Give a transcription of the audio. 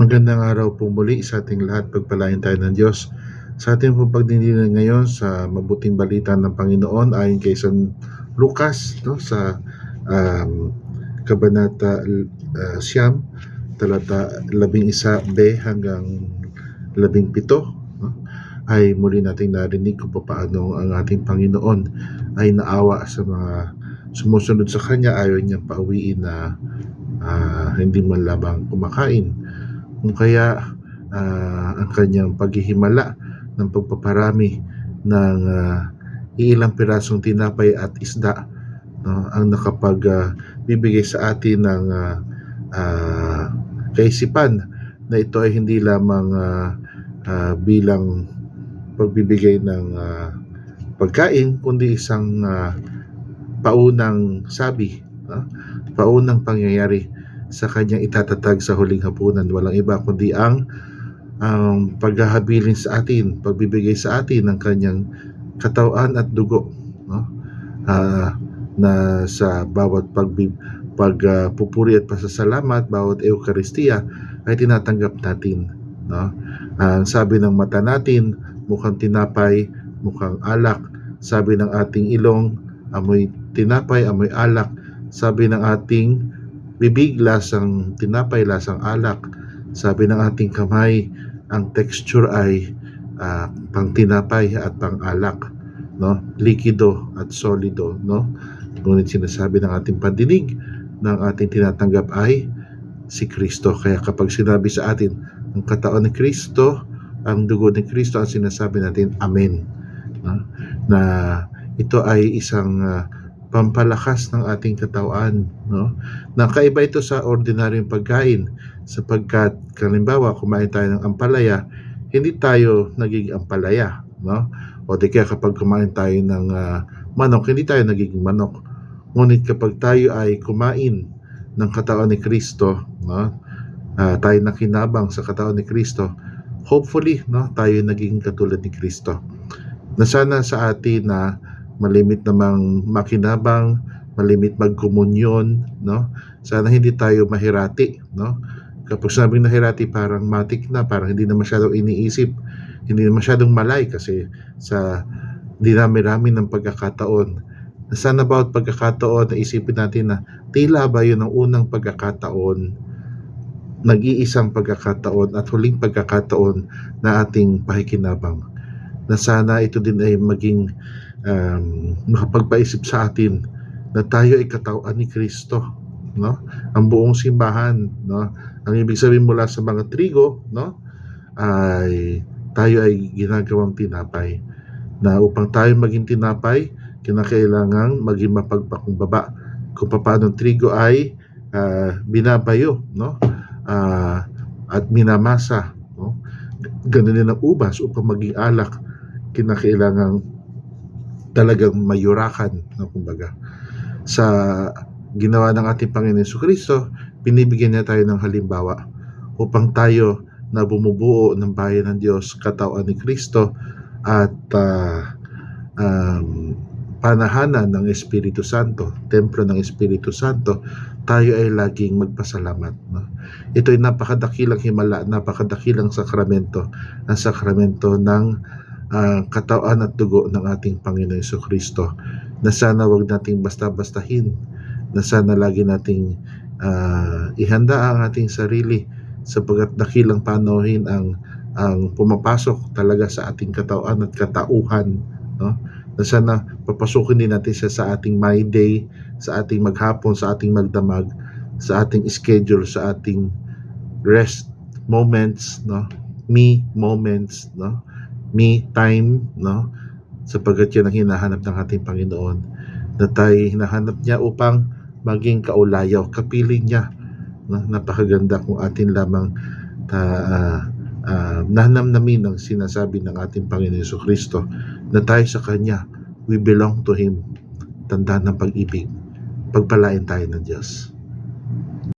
Magandang araw po muli sa ating lahat. Pagpalain tayo ng Diyos. Sa ating pong pagdinilan ngayon sa mabuting balita ng Panginoon ayon kay San Lucas no, sa um, Kabanata uh, Siyam, talata 11b hanggang 17 no, ay muli nating narinig kung paano ang ating Panginoon ay naawa sa mga sumusunod sa Kanya ayaw niyang pauwiin na ah, hindi man kumakain kung kaya ah, ang kanyang paghihimala ng pagpaparami ng ah, iilang pirasong tinapay at isda no, ang nakapag ah, bibigay sa atin ng ah, ah, kaisipan na ito ay hindi lamang ah, ah, bilang pagbibigay ng ah, pagkain kundi isang ah, paunang sabi no? paunang pangyayari sa kanyang itatatag sa huling hapunan. Walang iba kundi ang ang paghahabilin sa atin, pagbibigay sa atin ng kanyang katawan at dugo, no? Ah, na sa bawat pagbi, pagpupuri at pasasalamat, bawat Eukaristiya ay tinatanggap natin, no? Ang sabi ng mata natin, mukhang tinapay, mukhang alak. Sabi ng ating ilong, amoy tinapay, amoy alak. Sabi ng ating bibig, lasang tinapay, lasang alak. Sabi ng ating kamay, ang texture ay ah, pang tinapay at pang alak, no? Likido at solido, no? Ngunit sinasabi ng ating pandinig ng ating tinatanggap ay si Kristo. Kaya kapag sinabi sa atin ang katawan ni Kristo, ang dugo ni Kristo, ang sinasabi natin, Amen. No? Na ito ay isang ah, pampalakas ng ating katawan, no? Nakaiba ito sa ordinaryong pagkain sapagkat kalimbawa kumain tayo ng ampalaya, hindi tayo nagiging ampalaya, no? O di kaya kapag kumain tayo ng ah, manok, hindi tayo nagiging manok. Ngunit kapag tayo ay kumain ng katawan ni Kristo, no? Ah, tayo nakinabang sa katawan ni Kristo, hopefully, no, tayo naging katulad ni Kristo. Na sana sa atin na malimit namang makinabang, malimit magkomunyon, no? Sana hindi tayo mahirati, no? Kapag sabing nahirati, parang matik na, parang hindi na masyadong iniisip, hindi na masyadong malay kasi sa dinami-rami ng pagkakataon. Na Sana bawat pagkakataon na isipin natin na tila ba yun ang unang pagkakataon, nag-iisang pagkakataon at huling pagkakataon na ating pakikinabang. Na sana ito din ay maging um, makapagpaisip sa atin na tayo ay katawan ni Kristo, no? Ang buong simbahan, no? Ang ibig sabihin mula sa mga trigo, no? Ay tayo ay ginagawang tinapay. Na upang tayo maging tinapay, kinakailangang maging mapagpakumbaba. Kung paano trigo ay ah, binabayo, no? Ah, at minamasa, no? Ganun din ang ubas upang maging alak, kinakailangang talagang mayurakan, no, kumbaga. Sa ginawa ng ating Panginoon Yesu Kristo, binibigyan niya tayo ng halimbawa upang tayo na bumubuo ng bayan ng Diyos, katawan ni Kristo at ah, um, panahanan ng Espiritu Santo, templo ng Espiritu Santo, tayo ay laging magpasalamat. No? Ito ay napakadakilang himala, napakadakilang sakramento, ang sakramento ng ah, katawan at dugo ng ating Panginoon Yesu Kristo na sana wag nating basta-bastahin na sana lagi nating ah, ihanda ang ating sarili sapagkat dakilang panohin ang ang pumapasok talaga sa ating katawan at katauhan no? Na sana papasukin din natin siya sa ating my day sa ating maghapon sa ating magdamag sa ating schedule sa ating rest moments no? Me moments no me time, no? Sapagkat yan ang hinahanap ng ating Panginoon. Na tayo hinahanap niya upang maging kaulayaw, kapiling niya. No? Napakaganda kung atin lamang ta, uh, uh, nanamnamin ang sinasabi ng ating Panginoon Yesu Kristo na tayo sa Kanya, we belong to Him. Tanda ng pag-ibig. Pagpalain tayo ng Diyos.